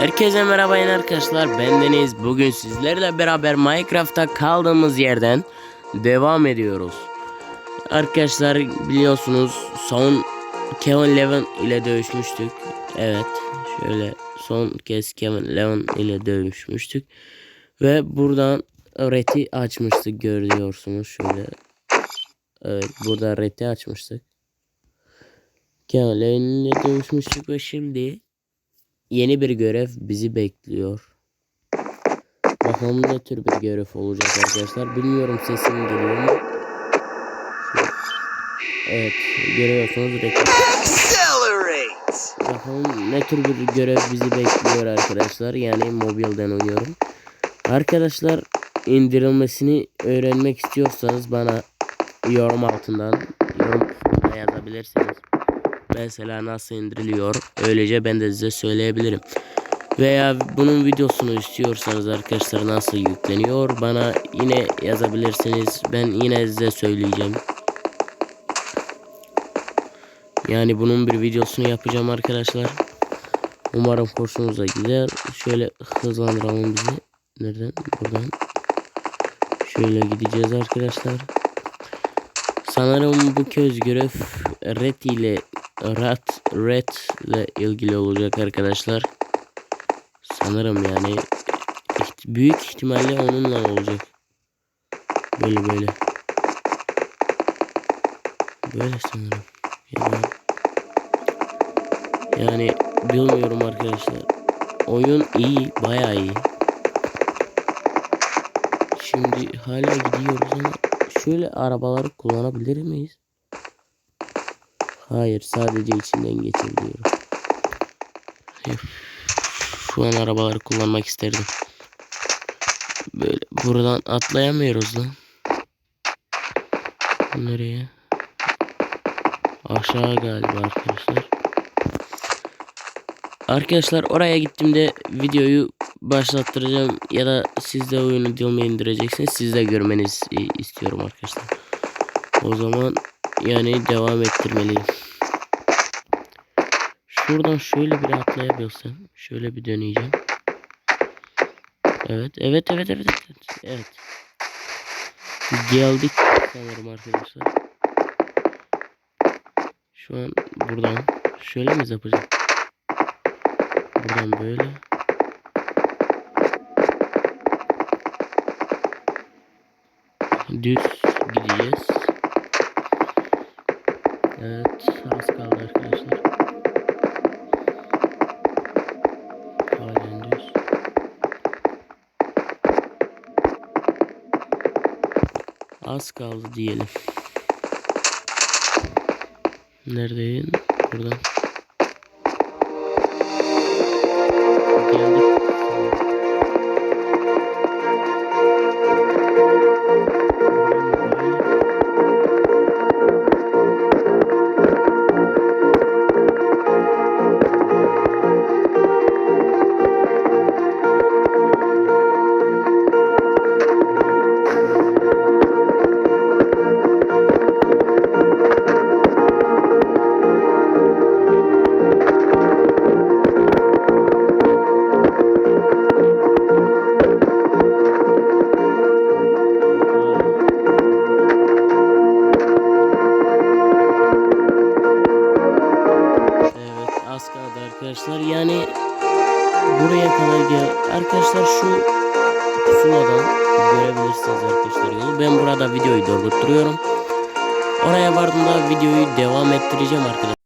Herkese merhaba yine arkadaşlar. Ben Deniz. Bugün sizlerle beraber Minecraft'ta kaldığımız yerden devam ediyoruz. Arkadaşlar biliyorsunuz son Kevin Levin ile dövüşmüştük. Evet şöyle son kez Kevin Levin ile dövüşmüştük. Ve buradan reti açmıştık görüyorsunuz. Şöyle Evet burada reti açmıştık. Kevin Levin ile dövüşmüştük ve şimdi yeni bir görev bizi bekliyor. Bakalım ne tür bir görev olacak arkadaşlar. Bilmiyorum sesim geliyor mu? Evet görüyorsunuz reklam. Bakalım ne tür bir görev bizi bekliyor arkadaşlar. Yani mobilden oynuyorum. Arkadaşlar indirilmesini öğrenmek istiyorsanız bana yorum altından yorum yazabilirsiniz. Mesela nasıl indiriliyor. Öylece ben de size söyleyebilirim. Veya bunun videosunu istiyorsanız arkadaşlar nasıl yükleniyor bana yine yazabilirsiniz. Ben yine size söyleyeceğim. Yani bunun bir videosunu yapacağım arkadaşlar. Umarım hoşunuza gider. Şöyle hızlandıralım bizi. Nereden? Buradan. Şöyle gideceğiz arkadaşlar. Sanırım bu köz görev Red ile Rat Red ile ilgili olacak arkadaşlar. Sanırım yani büyük ihtimalle onunla olacak. Böyle böyle. Böyle sanırım. Ya da- Yani bilmiyorum arkadaşlar. Oyun iyi, bayağı iyi. Şimdi hala gidiyoruz ama şöyle arabaları kullanabilir miyiz? Hayır, sadece içinden geçebiliyoruz. Üf, Şu an arabaları kullanmak isterdim. Böyle buradan atlayamıyoruz lan. Nereye? Aşağı galiba arkadaşlar. Arkadaşlar oraya gittiğimde videoyu başlattıracağım ya da siz de oyunu dilime indireceksiniz. Siz de görmenizi istiyorum arkadaşlar. O zaman yani devam ettirmeliyim. Şuradan şöyle bir atlayabilsem. Şöyle bir döneceğim. Evet, evet, evet, evet, evet. Evet. Geldik sanırım arkadaşlar. Şu an buradan şöyle mi yapacağım? Buradan böyle. Düz gideceğiz. Evet, az kaldı arkadaşlar. Az kaldı diyelim. Neredeyim? Buradan. Devam ettireceğim arkadaşlar.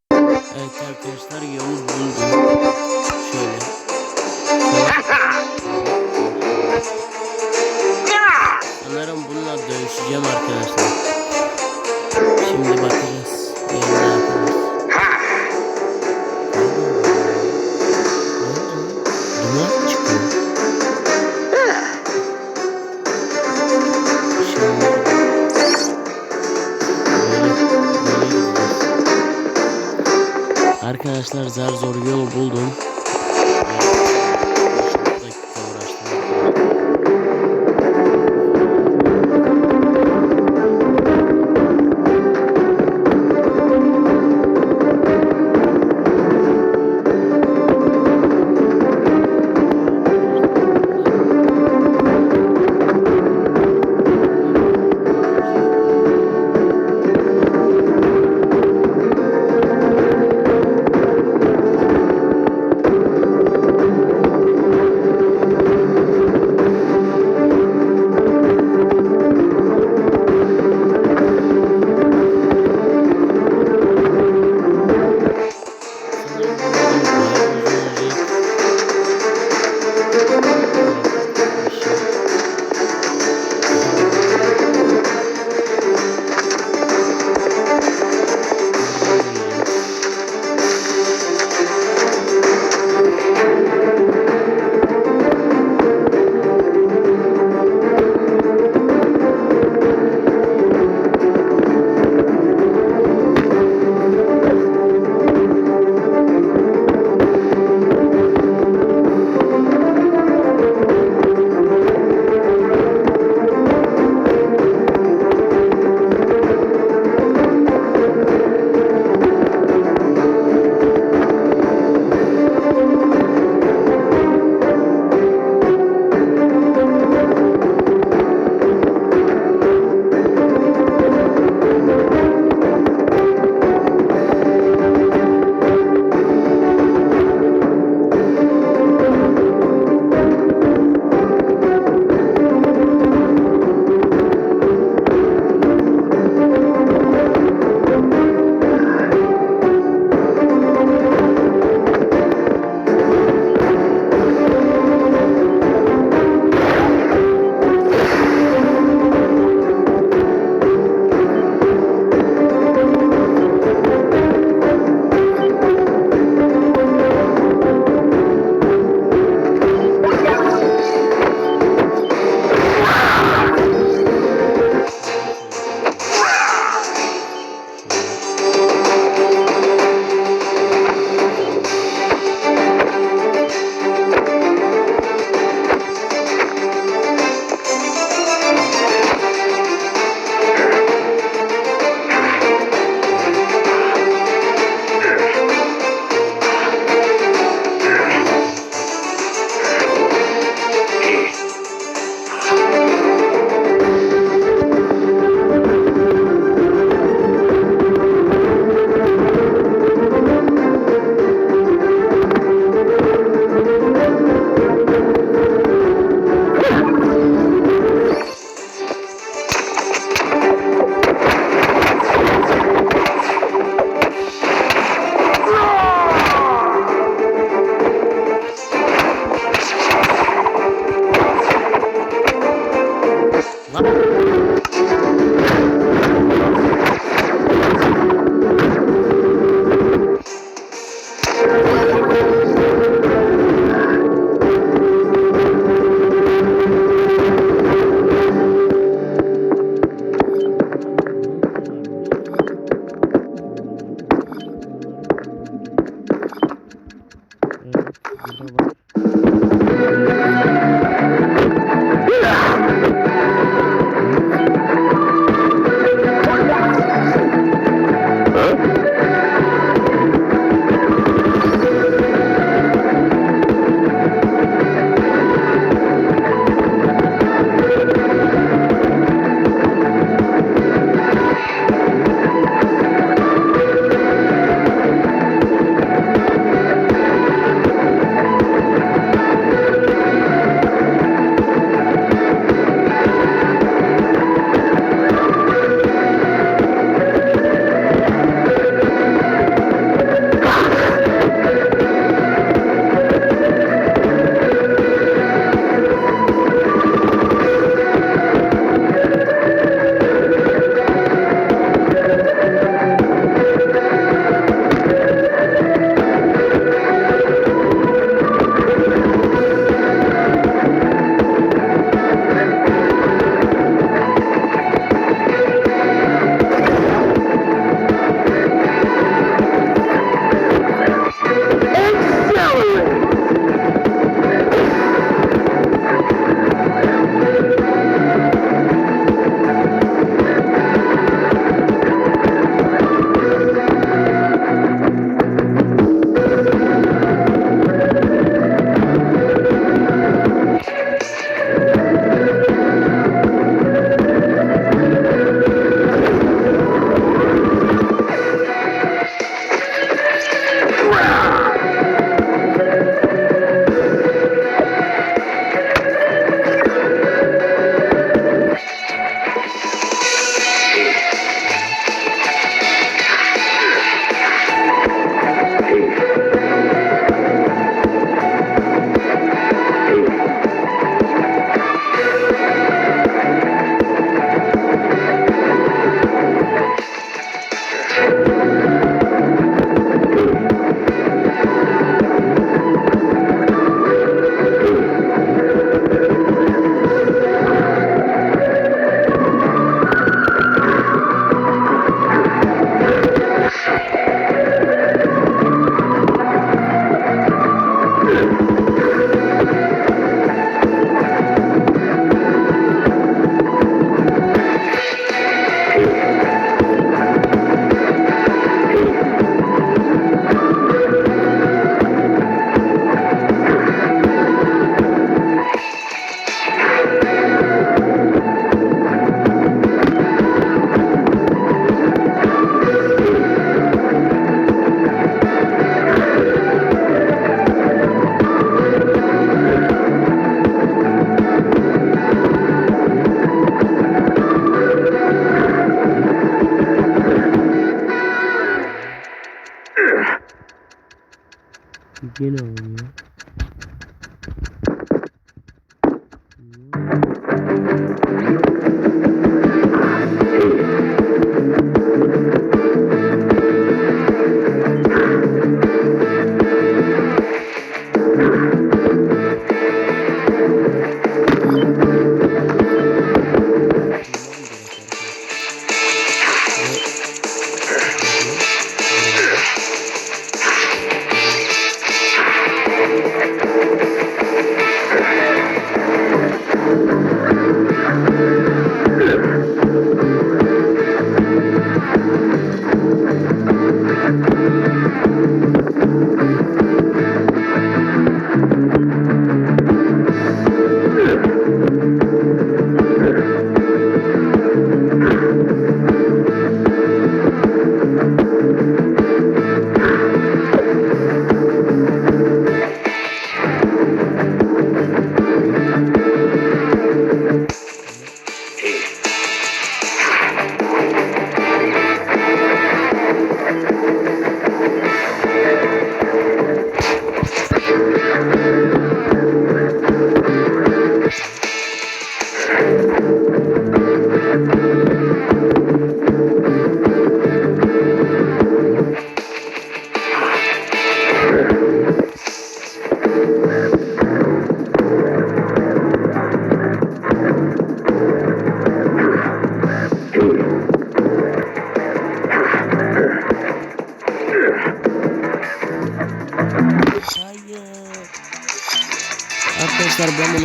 Oynuyor.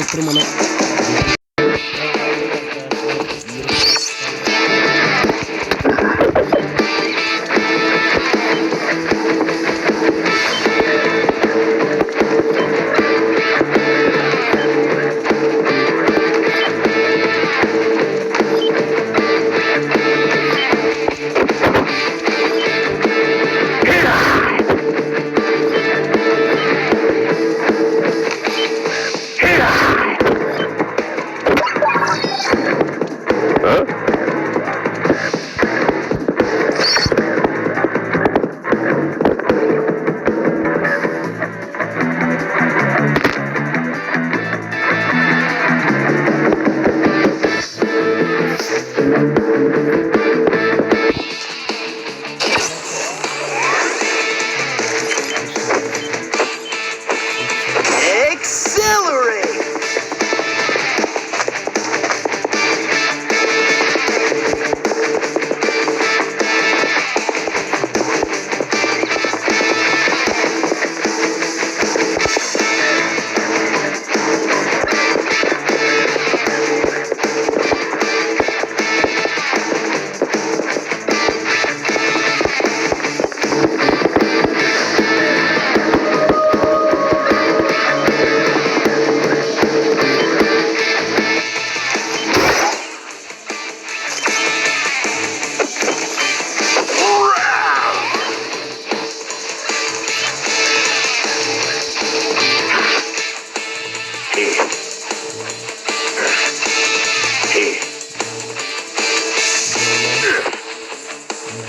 Arkadaşlar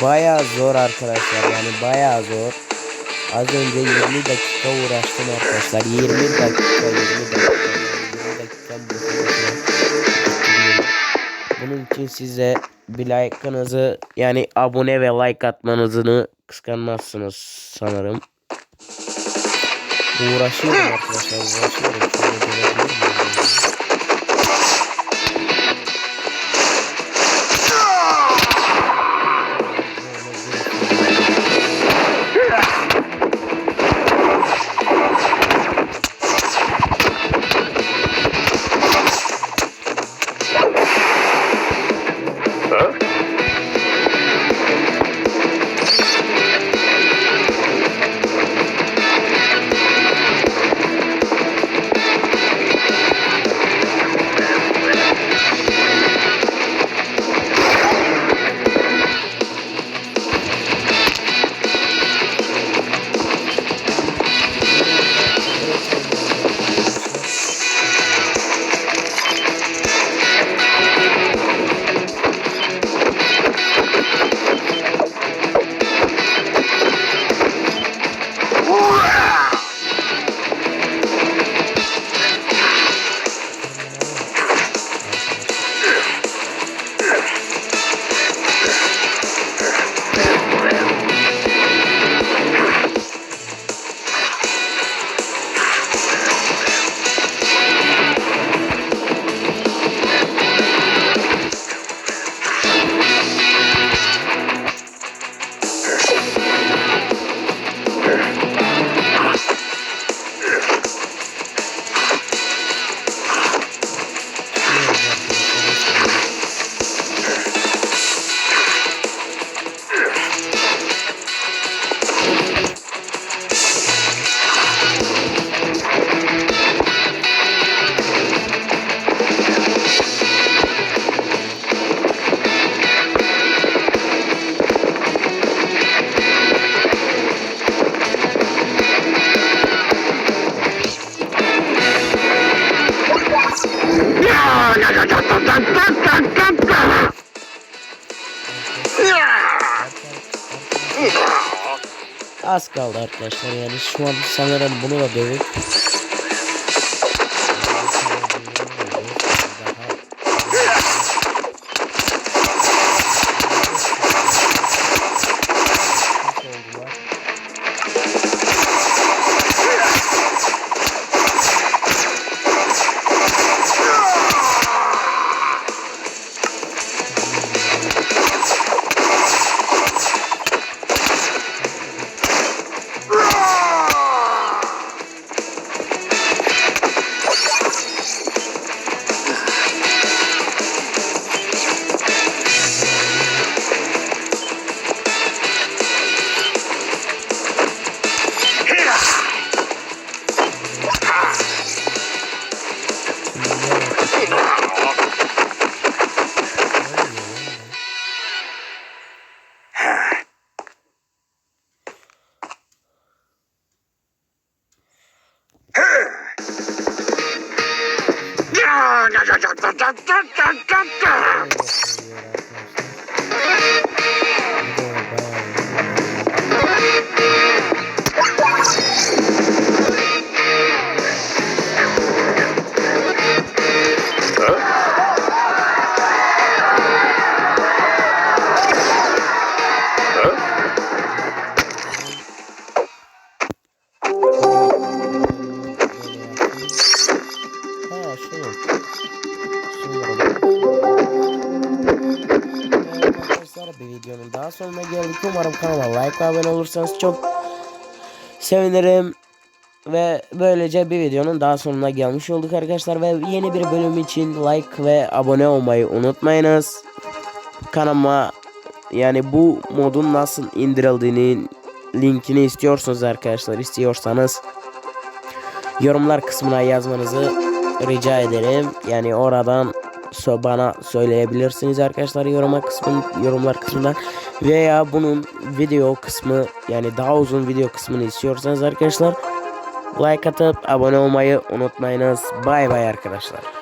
Bayağı zor arkadaşlar yani bayağı zor. Az önce 20 dakika uğraştım arkadaşlar. 20 dakika 20 dakika. 20 dakika Bunun için size bir like'ınızı yani abone ve like atmanızı kıskanmazsınız sanırım. Uğraşıyorum arkadaşlar uğraşıyorum. Şöyle Az kaldı arkadaşlar. Yani şu an sanırım bunu da dövüp Ha şunu. Şunları da- Evet arkadaşlar bir videonun daha sonuna geldik. Umarım kanalıma like abone olursanız çok sevinirim. Ve böylece bir videonun daha sonuna gelmiş olduk arkadaşlar. Ve yeni bir bölüm için like ve abone olmayı unutmayınız. Kanalıma yani bu modun nasıl indirildiğini linkini istiyorsanız arkadaşlar istiyorsanız yorumlar kısmına yazmanızı rica ederim. Yani oradan bana söyleyebilirsiniz arkadaşlar yoruma kısmın yorumlar kısmından veya bunun video kısmı yani daha uzun video kısmını istiyorsanız arkadaşlar like atıp abone olmayı unutmayınız. Bay bay arkadaşlar.